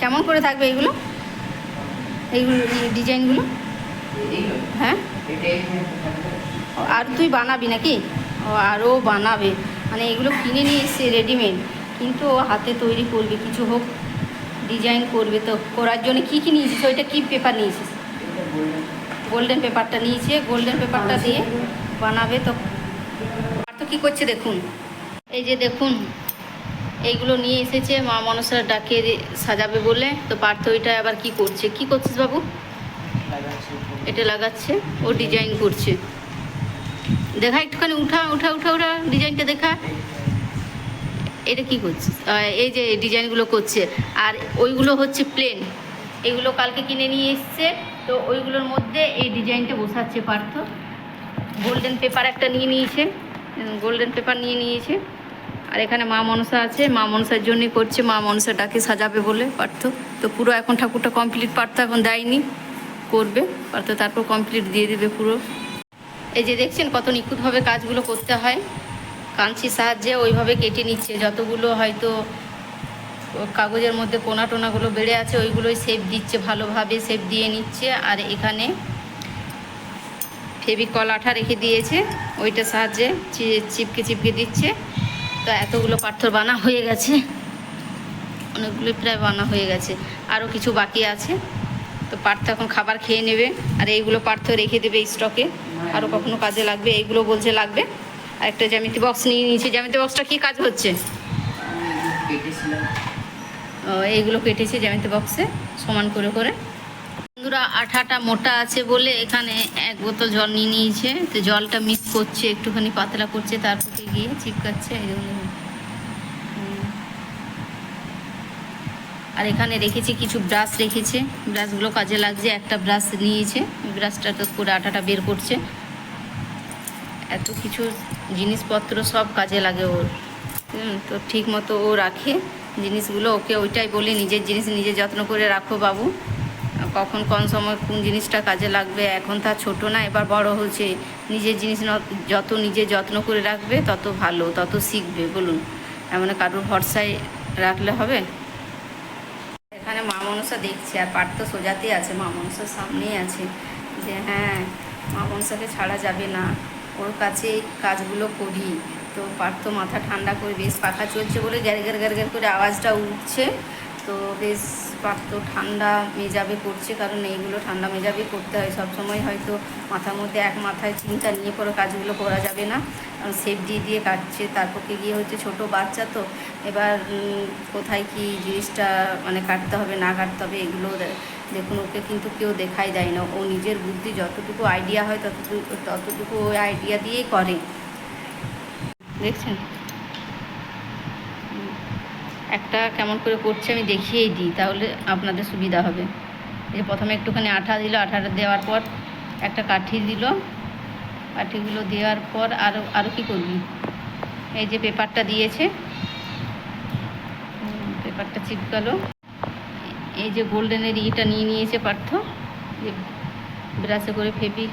কেমন করে থাকবে এইগুলো? এইগুলো ডিজাইনগুলো? হ্যাঁ? আর তুই বানাবি নাকি? ও আরও বানাবে। মানে এগুলো কিনে নিয়ে এসছে রেডিমেড কিন্তু ও হাতে তৈরি করবে, কিছু হোক ডিজাইন করবে তো। করার জন্য কী কী নিয়েছিস? ওইটা কী পেপার নিয়েছিস? গোল্ডেন পেপারটা নিয়েছে গোল্ডেন পেপারটা দিয়ে বানাবে তো। আর তো কী করছে দেখুন? এই যে দেখুন এইগুলো নিয়ে এসেছে, মা মনসার ডাকে সাজাবে বলে। তো পার্থ ওইটা আবার কি করছে? কি করছিস বাবু? এটা লাগাচ্ছে, ও ডিজাইন করছে। দেখা একটুখানি, উঠা উঠা উঠা উঠা ডিজাইনটা দেখা। এটা কি করছিস? এই যে ডিজাইনগুলো করছে। আর ওইগুলো হচ্ছে প্লেন এগুলো কালকে কিনে নিয়ে এসছে। তো ওইগুলোর মধ্যে এই ডিজাইনটা বসাচ্ছে পার্থ। গোল্ডেন পেপার একটা নিয়ে নিয়েছে। গোল্ডেন পেপার নিয়ে নিয়েছে। আর এখানে মা মনসা আছে। মা মনসার জন্যই করছে, মা মনসা ডাকে সাজাবে বলে পার্থ। তো পুরো এখন ঠাকুরটা কমপ্লিট পার্থ এখন দেয়নি, করবে। পার্থ তারপর কমপ্লিট দিয়ে দেবে পুরো। এই যে দেখছেন কত নিখুঁতভাবে কাজগুলো করতে হয়। কাঞ্চির সাহায্যে ওইভাবে কেটে নিচ্ছে। যতগুলো হয়তো কাগজের মধ্যে কোনা টোনাগুলো বেড়ে আছে, ওইগুলোই শেপ দিচ্ছে ভালোভাবে শেপ দিয়ে নিচ্ছে। আর এখানে ফেবিকল আঠা রেখে দিয়েছে। ওইটার সাহায্যে চিপকে চিপকে দিচ্ছে। তো এতগুলো পাথর বানা হয়ে গেছে। অনেকগুলো প্রায় বানা হয়ে গেছে। আরও কিছু বাকি আছে। তো পার্থ এখন খাবার খেয়ে নেবে। আর এইগুলো পার্থ রেখে দেবে স্টকে। আরও কখনো কাজে লাগবে এইগুলো বলছে লাগবে। আর একটা জ্যামিতি বক্স নিয়ে নিয়েছি। জ্যামিতি বক্সটা কী কাজ হচ্ছে? এইগুলো কেটেছে জ্যামিতি বক্সে সমান করে করে। বন্ধুরা, আঠাটা মোটা আছে বলে এখানে এক বোতল জল নিয়ে নিয়েছে। তো জলটা মিক্স করছে, একটুখানি পাতলা করছে তারপরে গিয়ে চিপকাচ্ছে। আর এখানে রেখেছি কিছু ব্রাশ রেখেছে। ব্রাশগুলো কাজে লাগছে, একটা ব্রাশ নিয়েছে। ব্রাশটা তো করে আটাটা বের করছে। এত কিছু জিনিসপত্র সব কাজে লাগে ওর। তো ঠিক মতো ও রাখে। জিনিসগুলো ওকে ওইটাই বলে, নিজের জিনিস নিজে যত্ন করে রাখো বাবু। কখন কোন সময় কোন জিনিসটা কাজে লাগবে, এখন তার ছোট না, এবার বড় হচ্ছে নিজের জিনিস যত নিজে যত্ন করে রাখবে, তত ভালো, তত শিখবে, বলুন। এমন কারোর ভরসায় রাখলে হবে? এখানে মা মনসা দেখছে, আর পার্থ সোজাতেই আছে, মা মনসার সামনেই আছে। যে হ্যাঁ মা মনসাকে ছাড়া যাবে না। ওর কাছে কাজগুলো করি। তো পার্থ মাথা ঠান্ডা করে বেশ পাখা চলছে বলে গ্যার গ্যার গ্যার গ্যার করে আওয়াজটা উঠছে। তো বেশ পার্থ ঠান্ডা মেজাবে করছে, কারণ এইগুলো ঠান্ডা মেজাবে করতে হয়। সবসময় হয়তো মাথার মধ্যে এক মাথায় চিন্তা নিয়ে পরে কাজগুলো করা যাবে না। সেফ দিয়ে দিয়ে কাটছে, তারপরে গিয়ে হচ্ছে ছোট বাচ্চা তো। এবার কোথায় কি জিনিসটা মানে কাটতে হবে, না কাটতে হবে, এগুলো দেখুন, ওকে কিন্তু কেউ দেখাই দেয় না। ও নিজের বুদ্ধি যতটুকু আইডিয়া হয়, ততটুকু ততটুকু ওই আইডিয়া দিয়েই করে। দেখছেন। একটা কেমন করে করছে আমি দেখিয়েই দিই, তাহলে আপনাদের সুবিধা হবে। যে প্রথমে একটুখানি আঠা দিল আঠাটা দেওয়ার পর একটা কাঠি দিল। কাঠিগুলো দেওয়ার পর আরও আরও কী করবি? এই যে পেপারটা দিয়েছে পেপারটা চিপকালো। এই যে গোল্ডেনের ইটা নিয়ে নিয়েছে পার্থ, যে ব্রাশে করে ফেবি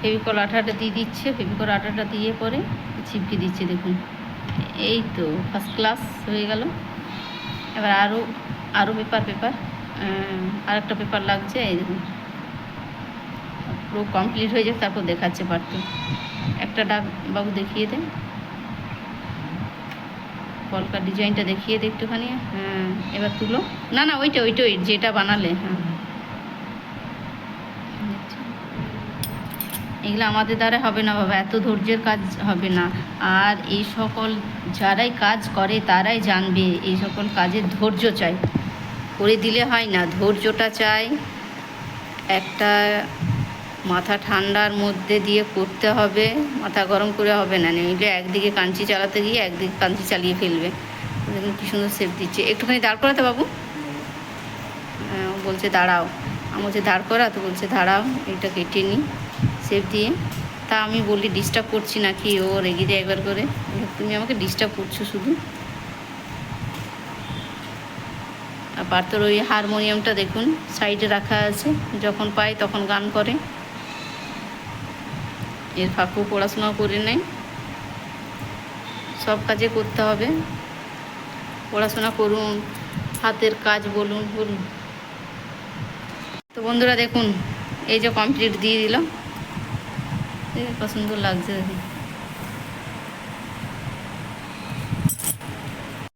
ফেবিকল আঠাটা দিয়ে দিচ্ছে ফেবিকল আঠাটা দিয়ে পরে চিপকে দিচ্ছে, দেখুন। এই তো ফার্স্ট ক্লাস হয়ে গেল। এবার আরও আরও পেপার পেপার আর একটা পেপার লাগছে, এই পুরো কমপ্লিট হয়ে যাক তারপর দেখাচ্ছে পার্থ একটা ডাক বাবু দেখিয়ে দেন। কলকার ডিজাইনটা দেখিয়ে দে একটুখানি। হ্যাঁ এবার তুলো। না না, ওইটা ওইটা, ওই যেটা বানালে হ্যাঁ। এগুলো আমাদের দ্বারা হবে না বাবা, এত ধৈর্যের কাজ হবে না। আর এই সকল যারাই কাজ করে তারাই জানবে এই সকল কাজের ধৈর্য চাই। করে দিলে হয় না, ধৈর্যটা চাই একটা মাথা ঠান্ডার মধ্যে দিয়ে করতে হবে, মাথা গরম করে হবে না, নইলে একদিকে কাঞ্চি চালাতে গিয়ে একদিকে কাঞ্চি চালিয়ে ফেলবে। দেখুন কী সুন্দর সেপ দিচ্ছে। একটুখানি দাঁড় করাতে বাবু। বলছে দাঁড়াও। আমি বলছে দাঁড় করা, তো বলছে, দাঁড়াও এটা কেটে নিই সেফ দিয়ে। তা আমি বলি ডিস্টার্ব করছি নাকি ও রেগে যায় একবার করে। তুমি আমাকে ডিস্টার্ব করছ শুধু? আর পার্থর ওই হারমোনিয়ামটা দেখুন সাইডে রাখা আছে, যখন পায় তখন গান করে। এর ফাঁকেও পড়াশোনা করে নেয়। সব কাজে করতে হবে। পড়াশোনা করুন, হাতের কাজ বলুন বলুন। তো বন্ধুরা দেখুন এই যে কমপ্লিট দিয়ে দিল পছন্দ লাগছে দেখুন